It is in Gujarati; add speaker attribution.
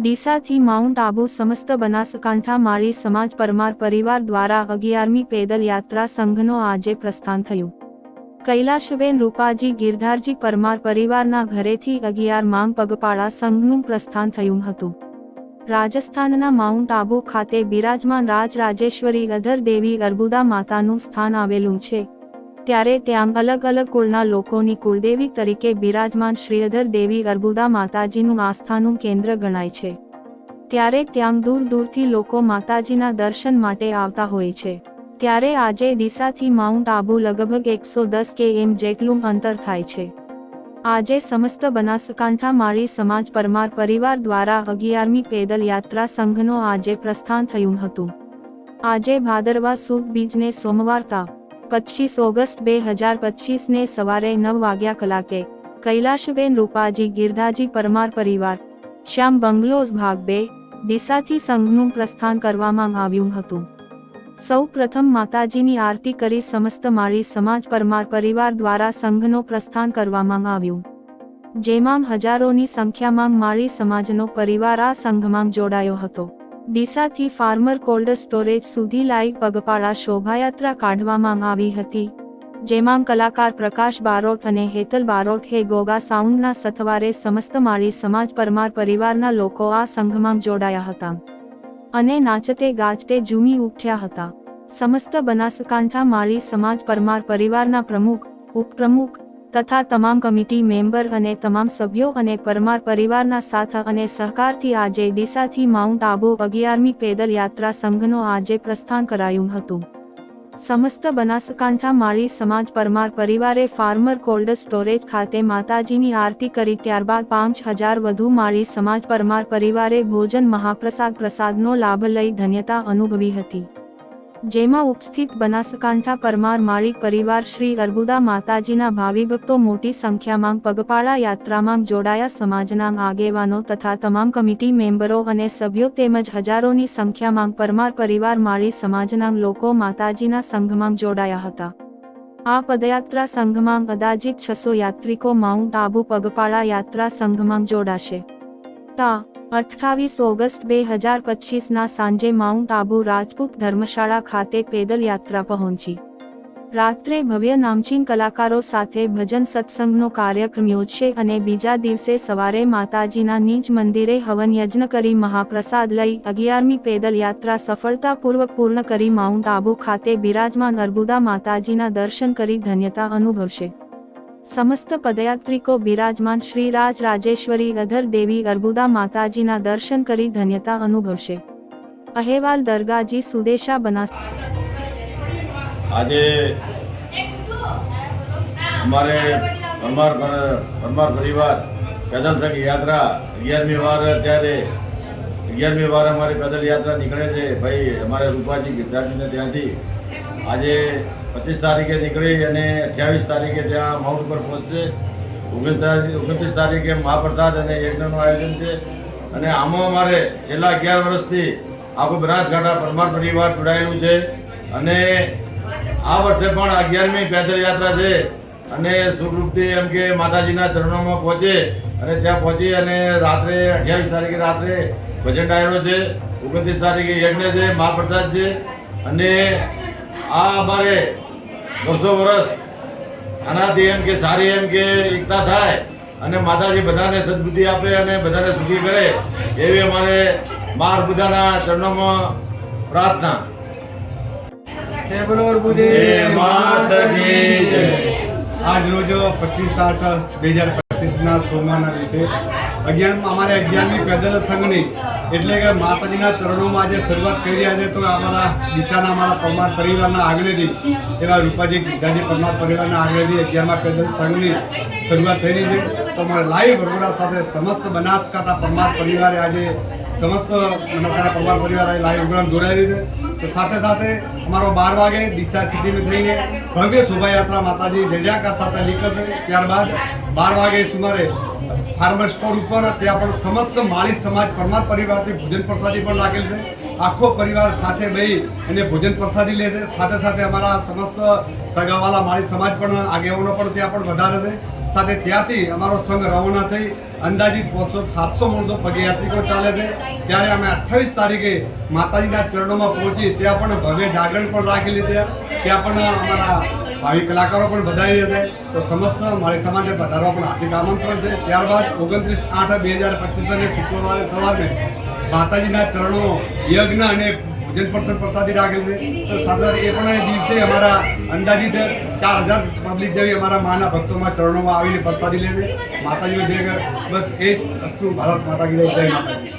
Speaker 1: ડીસાથી માઉન્ટ આબુ સમસ્ત બનાસકાંઠા માળી સમાજ પરમાર પરિવાર દ્વારા અગિયારમી પેદલ યાત્રા સંઘનો આજે પ્રસ્થાન થયું. કૈલાશબેન રૂપાજી ગિરધારજી પરમાર પરિવારના ઘરેથી અગિયાર માંગ પગપાળા સંઘનું પ્રસ્થાન થયું હતું. રાજસ્થાનના માઉન્ટ આબુ ખાતે બિરાજમાન રાજ રાજેશ્વરી અધર દેવી અર્બુદા માતાનું સ્થાન આવેલું છે. ત્યારે ત્યાં અલગ અલગ કુળના લોકોની કુળદેવી તરીકે બિરાજમાન શ્રીધર દેવી અર્બુદા માતાજીનું આસ્થાનું કેન્દ્ર ગણાય છે. ત્યારે ત્યાં દૂર દૂરથી લોકો માતાજીના દર્શન માટે આવતા હોય છે. ત્યારે આજે ડીસાથી માઉન્ટ આબુ લગભગ એકસો દસ કે એમ જેટલું અંતર થાય છે. આજે સમસ્ત બનાસકાંઠા માળી સમાજ પરમાર પરિવાર દ્વારા અગિયારમી પેદલ યાત્રા સંઘનો આજે પ્રસ્થાન થયું હતું. આજે ભાદરવા સુખ બીજને સોમવારતા પચીસ ઓગસ્ટ બે હજાર પચીસને સવારે નવ વાગ્યા કલાકે કૈલાશબેન રૂપાજી ગિરધાજી પરમાર પરિવાર, શ્યામ બંગલોઝ ભાગ બે, ડીસાથી સંઘનું પ્રસ્થાન કરવામાં આવ્યું હતું. સૌ પ્રથમ માતાજીની આરતી કરી સમસ્ત માળી સમાજ પરમાર પરિવાર દ્વારા સંઘનો પ્રસ્થાન કરવામાં આવ્યું. જેમાં હજારોની સંખ્યામાં માળી સમાજનો પરિવાર આ સંઘમાં જોડાયો હતો. ડીસાથી ફાર્મર કોલ્ડ સ્ટોરેજ સુધી લાઈવ પગપાળા શોભાયાત્રા કાઢવામાં આવી હતી, જેમાં કલાકાર પ્રકાશ બારોટ અને હેતલ બારોટ હે ગોગા સાઉન્ડના સથવારે સમસ્ત માળી સમાજ પરમાર પરિવારના લોકો આ સંઘમાં જોડાયા હતા. અને નાચતે ગાજતે ઝૂમી ઉઠ્યા હતા. સમસ્ત બનાસકાંઠા માળી સમાજ પરમાર પરિવારના પ્રમુખ, ઉપપ્રમુખ તથા તમામ કમિટી મેમ્બર અને તમામ સભ્યો અને પરમાર પરિવારના સાથ અને સહકારથી આજે ડીસાથી માઉન્ટ આબુ અગિયારમી પેદલ યાત્રા સંઘનો આજે પ્રસ્થાન કરાયું હતું. સમસ્ત બનાસકાંઠા માળી સમાજ પરમાર પરિવારે ફાર્મર કોલ્ડ સ્ટોરેજ ખાતે માતાજીની આરતી કરી ત્યારબાદ પાંચ હજાર વધુ માળી સમાજ પરમાર પરિવારે ભોજન મહાપ્રસાદ પ્રસાદનો લાભ લઈ ધન્યતા અનુભવી હતી. જેમાં ઉપસ્થિત બનાસકાંઠા પરમાર માળી પરિવાર શ્રી અર્બુદા માતાજીના ભાવિ ભક્તો મોટી સંખ્યામાં પગપાળા યાત્રામાં જોડાયા સમાજના આગેવાનો તથા તમામ કમિટી મેમ્બરો અને સભ્યો તેમજ હજારોની સંખ્યામાં પરમાર પરિવાર માળી સમાજના લોકો માતાજીના સંઘમાં જોડાયા હતા. આ પદયાત્રા સંઘમાં કદાચિત છસો યાત્રિકો માઉન્ટ આબુ પગપાળા યાત્રા સંઘમાં જોડાશે. તા અઠ્ઠાવીસ ઓગસ્ટ બે હજાર પચીસના સાંજે માઉન્ટ આબુ રાજપૂત ધર્મશાળા ખાતે પેદલ યાત્રા પહોંચી. રાત્રે ભવ્ય નામચીન કલાકારો સાથે ભજન સત્સંગનો કાર્યક્રમ યોજશે અને બીજા દિવસે સવારે માતાજીના નીચ મંદિરે હવન યજ્ઞ કરી મહાપ્રસાદ લઈ અગિયારમી પેદલ યાત્રા સફળતાપૂર્વક પૂર્ણ કરી માઉન્ટ આબુ ખાતે બિરાજમાન અર્બુદા માતાજીના દર્શન કરી ધન્યતા અનુભવશે. સમસ્ત પદયાત્રિકો બિરાજમાન શ્રી રાજ રાજેશ્વરી અધર દેવી અર્બુદા માતાજીના દર્શન કરી ધન્યતા અનુભવશે. અહેવાલ દરગાજી સુદેશા બનાસ
Speaker 2: આજે અમારે પરમાર પરમાર પરિવાર પેદલ સંઘ યાત્રા અગિયારમી વાર અત્યારે અગિયારમી વાર અમારી પેદલ યાત્રા નીકળે છે. ભાઈ, અમારે રૂપાજી ગિરધારજીને ત્યાંથી આજે પચીસ તારીખે નીકળી અને અઠ્યાવીસ તારીખે ત્યાં માઉન્ટ પર પહોંચશે. ઓગણત્રીસ ઓગણત્રીસ તારીખે મહાપ્રસાદ અને યજ્ઞનું આયોજન છે. અને આમાં અમારે છેલ્લા અગિયાર વર્ષથી આખું બનાસકાંઠા પરમાર પરિવાર જોડાયેલું છે. અને આ વર્ષે પણ અગિયારમી પેદલ યાત્રા છે. અને સુખરૂપથી એમ કે માતાજીના ચરણોમાં પહોંચે અને ત્યાં પહોંચી અને રાત્રે અઠ્યાવીસ તારીખે રાત્રે ભજન ડાયરો છે. ઓગણત્રીસ તારીખે યજ્ઞ છે, મહાપ્રસાદ છે. અને આ અમારે વર્ષો વર્ષ આનાથી એમ કે સારી એમ કે એકતા થાય અને માતાજી બધાને સદબુદ્ધિ આપે અને બધાને સુખી કરે એવી અમારે માર બધાના ચરણોમાં પ્રાર્થના.
Speaker 3: આજ રોજ પચીસ આઠ બે હજાર પચીસના સોમવારના દિવસે અગિયાર અમારે અગિયારમી પેદલ સંઘની એટલે કે માતાજીના ચરણોમાં આજે શરૂઆત કરી રહ્યા છે તો અમારા દિશાના અમારા પરમાર પરિવારના આગળથી, એવા રૂપાજી, ગીતાજી પરમાર પરિવારના આગળથી અગિયારમાં પેદલ સંઘની શરૂઆત થઈ રહી છે. તો અમારે લાઈવ વરોડા સાથે સમસ્ત બનાસકાંઠા પરમાર પરિવારે આજે સમસ્ત બનાસકાંઠા પરમાર પરિવાર લાઈવ પ્રોગ્રામ જોડાઈ રહ્યું છે. તો સાથે સાથે અમારો બાર વાગે ડીસા સિટીમાં થઈને ભવ્ય શોભાયાત્રા માતાજી જજાકાર સાથે નીકળશે. ત્યારબાદ બાર વાગે સુમારે ફાર્મર સ્ટોર ઉપર ત્યાં પણ સમસ્ત માળી સમાજ પરમાર પરિવારથી ભોજન પ્રસાદી પણ રાખેલ છે. આખો પરિવાર સાથે બેહી અને ભોજન પ્રસાદી લે છે. સાથે સાથે અમારા સમસ્ત સગાવાલા માળી સમાજ પણ આગેવાનો પણ ત્યાં પણ વધારે છે. સાથે ત્યાંથી અમારો સંઘ રવાના થઈ અંદાજિત પાંચસો સાતસો માણસો પગયાત્રિકો ચાલે છે. ત્યારે અમે અઠ્ઠાવીસ તારીખે માતાજીના ચરણોમાં પહોંચી ત્યાં પણ ભવ્ય જાગરણ પણ રાખેલી છે. ત્યાં પણ અમારા ભાવિ કલાકારો પણ વધારી હતા તો સમસ્ત મારી સમાજને પધારવા પણ હાર્દિક આમંત્રણ છે. ત્યારબાદ ઓગણત્રીસ આઠ બે હજાર પચીસ અને શુક્રવારે સવારે માતાજીના ચરણો યજ્ઞ અને ભોજન પ્રસન્ન પ્રસાદી રાખેલ છે. તો સાથે એ પણ દિવસે અમારા અંદાજિત ચાર હજાર પબ્લિક જેવી અમારા માના ભક્તોમાં ચરણોમાં આવીને પ્રસાદી લે છે. માતાજીનો જય બસ એ જ વસ્તુ ભારત માતા કી જય. જય માતાજી.